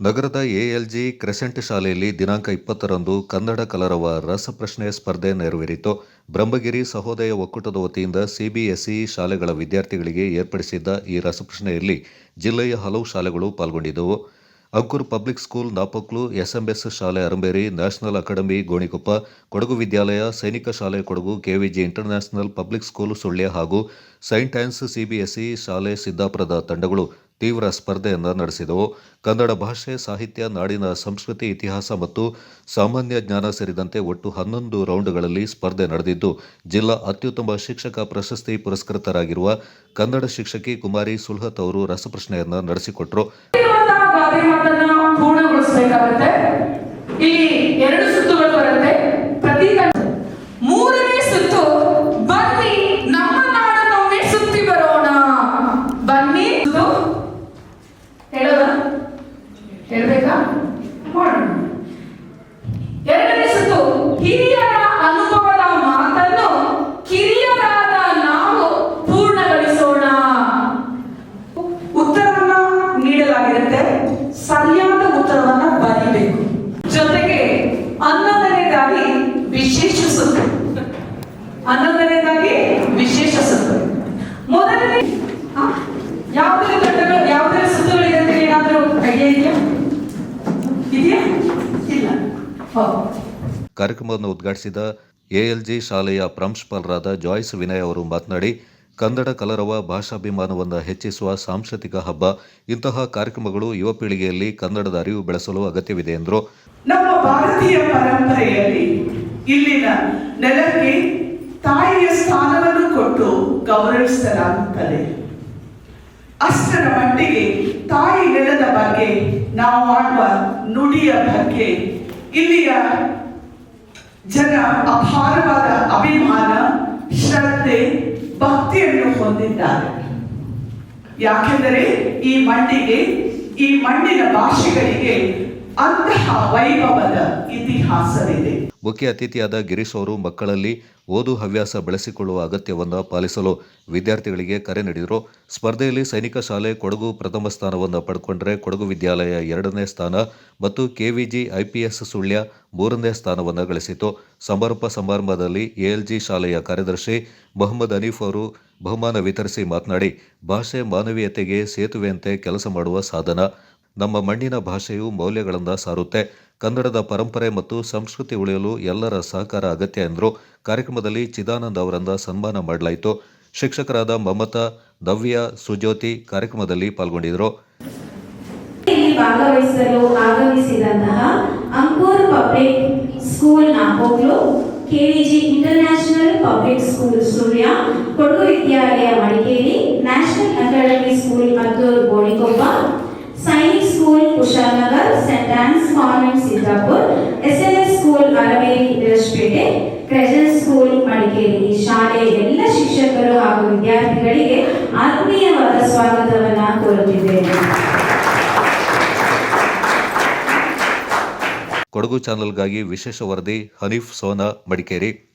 ನಗರದ ಎಎಲ್ಜಿ ಕ್ರೆಸೆಂಟ್ ಶಾಲೆಯಲ್ಲಿ ದಿನಾಂಕ ಇಪ್ಪತ್ತರಂದು ಕನ್ನಡ ಕಲರವ ರಸಪ್ರಶ್ನೆ ಸ್ಪರ್ಧೆ ನೆರವೇರಿತು. ಬ್ರಹ್ಮಗಿರಿ ಸಹೋದಯ ಒಕ್ಕೂಟದ ವತಿಯಿಂದ ಸಿಬಿಎಸ್ಇ ಶಾಲೆಗಳ ವಿದ್ಯಾರ್ಥಿಗಳಿಗೆ ಏರ್ಪಡಿಸಿದ್ದ ಈ ರಸಪ್ರಶ್ನೆಯಲ್ಲಿ ಜಿಲ್ಲೆಯ ಹಲವು ಶಾಲೆಗಳು ಪಾಲ್ಗೊಂಡಿದ್ದವು. ಅಂಕುರ್ ಪಬ್ಲಿಕ್ ಸ್ಕೂಲ್ ನಾಪಕ್ಲು, ಎಸ್ಎಂಎಸ್ ಶಾಲೆ ಅರಂಬೇರಿ, ನ್ಯಾಷನಲ್ ಅಕಾಡೆಮಿ ಗೋಣಿಕೊಪ್ಪ, ಕೊಡಗು ವಿದ್ಯಾಲಯ, ಸೈನಿಕ ಶಾಲೆ Kodagu, KVG international public school Sullia ಹಾಗೂ ಸೈಂಟ್ ಆನ್ಸ್ ಸಿಬಿಎಸ್ಇ ಶಾಲೆ ಸಿದ್ದಾಪುರದ ತಂಡಗಳು ತೀವ್ರ ಸ್ಪರ್ಧೆಯನ್ನು ನಡೆಸಿದವು. ಕನ್ನಡ ಭಾಷೆ, ಸಾಹಿತ್ಯ, ನಾಡಿನ ಸಂಸ್ಕೃತಿ, ಇತಿಹಾಸ ಮತ್ತು ಸಾಮಾನ್ಯ ಜ್ಞಾನ ಸೇರಿದಂತೆ ಒಟ್ಟು ಹನ್ನೊಂದು ರೌಂಡ್ಗಳಲ್ಲಿ ಸ್ಪರ್ಧೆ ನಡೆದಿದ್ದು, ಜಿಲ್ಲಾ ಅತ್ಯುತ್ತಮ ಶಿಕ್ಷಕ ಪ್ರಶಸ್ತಿ ಪುರಸ್ಕೃತರಾಗಿರುವ ಕನ್ನಡ ಶಿಕ್ಷಕಿ ಕುಮಾರಿ ಸುಲ್ಹತ್ ಅವರು ರಸಪ್ರಶ್ನೆಯನ್ನು ನಡೆಸಿಕೊಟ್ರು. ಹೇಳ್ಬೇಕಾ ಮಾಡೋಣ. ಎರಡನೇ ಸುತ್ತು ಹಿರಿಯರ ಅನುಭವದ ಮಾತನ್ನು ಕಿರಿಯರಾದ ನಾವು ಪೂರ್ಣಗೊಳಿಸೋಣ. ಉತ್ತರವನ್ನ ನೀಡಲಾಗಿರುತ್ತೆ. ಸರಿಯಾದ ಉತ್ತರವನ್ನ ಬರೀಬೇಕು. ಕಾರ್ಯಕ್ರಮವನ್ನು ಉದ್ಘಾಟಿಸಿದ ಎಎಲ್ಜಿ ಶಾಲೆಯ ಪ್ರಾಂಶುಪಾಲರಾದ ಜಾಯ್ಸ್ ವಿನಯ್ ಅವರು ಮಾತನಾಡಿ, ಕನ್ನಡ ಕಲರವ ಭಾಷಾಭಿಮಾನವನ್ನು ಹೆಚ್ಚಿಸುವ ಸಾಂಸ್ಕೃತಿಕ ಹಬ್ಬ, ಇಂತಹ ಕಾರ್ಯಕ್ರಮಗಳು ಯುವ ಪೀಳಿಗೆಯಲ್ಲಿ ಕನ್ನಡದ ಅರಿವು ಬೆಳೆಸಲು ಅಗತ್ಯವಿದೆ ಎಂದರು. ನಮ್ಮ ಭಾರತೀಯ ಪರಂಪರೆಯಲ್ಲಿ ಇಲ್ಲಿನ ನೆಲಕ್ಕೆ ತಾಯಿಯ ಸ್ಥಾನವನ್ನು ಕೊಟ್ಟು ಗೌರವಿಸಲಾಗುತ್ತದೆ. ಅಷ್ಟರ ಮಟ್ಟಿಗೆ ತಾಯಿ ನೆಲದ ಬಗ್ಗೆ ನಾವು ಆಡುವ ನುಡಿಯ ಬಗ್ಗೆ ಇಲ್ಲಿಯ ಜನ ಅಪಾರವಾದ ಅಭಿಮಾನ ಶ್ರದ್ಧೆ ಭಕ್ತಿಯನ್ನು ಹೊಂದಿದ್ದಾರೆ. ಯಾಕೆಂದರೆ ಈ ಮಣ್ಣಿಗೆ ಈ ಮಣ್ಣಿನ ಭಾಷೆಗಳಿಗೆ ಅಂತಹ ವೈಭವದ ಇತಿಹಾಸವಿದೆ. ಮುಖ್ಯ ಅತಿಥಿಯಾದ ಗಿರೀಶ್ ಅವರು ಮಕ್ಕಳಲ್ಲಿ ಓದು ಹವ್ಯಾಸ ಬೆಳೆಸಿಕೊಳ್ಳುವ ಅಗತ್ಯವನ್ನು ಪಾಲಿಸಲು ವಿದ್ಯಾರ್ಥಿಗಳಿಗೆ ಕರೆ ನೀಡಿದರು. ಸ್ಪರ್ಧೆಯಲ್ಲಿ ಸೈನಿಕ ಶಾಲೆ ಕೊಡಗು ಪ್ರಥಮ ಸ್ಥಾನವನ್ನು ಪಡ್ಕೊಂಡರೆ ಕೊಡಗು ವಿದ್ಯಾಲಯ ಎರಡನೇ ಸ್ಥಾನ ಮತ್ತು ಕೆವಿಜಿ ಐಪಿಎಸ್ ಸುಳ್ಯ ಮೂರನೇ ಸ್ಥಾನವನ್ನು ಗಳಿಸಿತು ಸಮಾರೋಪ ಸಮಾರಂಭದಲ್ಲಿ ಎಎಲ್ಜಿ ಶಾಲೆಯ ಕಾರ್ಯದರ್ಶಿ ಮೊಹಮ್ಮದ್ ಅನೀಫ್ ಅವರು ಬಹುಮಾನ ವಿತರಿಸಿ ಮಾತನಾಡಿ, ಭಾಷೆ ಮಾನವೀಯತೆಗೆ ಸೇತುವೆಯಂತೆ ಕೆಲಸ ಮಾಡುವ ಸಾಧನ. ನಮ್ಮ ಮಣ್ಣಿನ ಭಾಷೆಯು ಮೌಲ್ಯಗಳನ್ನು ಸಾರುತ್ತೆ. ಕನ್ನಡದ ಪರಂಪರೆ ಮತ್ತು ಸಂಸ್ಕೃತಿ ಉಳಿಯಲು ಎಲ್ಲರ ಸಹಕಾರ ಅಗತ್ಯ ಎಂದರು. ಕಾರ್ಯಕ್ರಮದಲ್ಲಿ ಚಿದಾನಂದ ಅವರನ್ನ ಸನ್ಮಾನ ಮಾಡಲಾಯಿತು. ಶಿಕ್ಷಕರಾದ ಮಮತಾ, ದವ್ಯ, ಸುಜ್ಯೋತಿ ಕಾರ್ಯಕ್ರಮದಲ್ಲಿ ಪಾಲ್ಗೊಂಡಿದ್ದರು. ಭಾಗವಹಿಸಲು ಆಗಮಿಸಿದಂತಹ public school Napoklu, KVG international public school Sullia, Kodagu Vidyalaya Madikeri national academy school Madduru Gonikoppa Sainik school Kushalnagar Saint Ann's convent Siddapur SLS school Araveri Virajpet crescent school Madikeri ಈ ಎಲ್ಲ ಶಿಕ್ಷಕರು ಹಾಗೂ ವಿದ್ಯಾರ್ಥಿಗಳಿಗೆ ಆತ್ಮೀಯವಾದ ಸ್ವಾಗತವನ್ನ ಕೋರುತ್ತಿದ್ದೇನೆ ಕೊಡಗು ಚಾನೆಲ್ಗಾಗಿ ವಿಶೇಷ ವರದಿ ಹನೀಫ್ ಸೋನಾ ಮಡಿಕೇರಿ.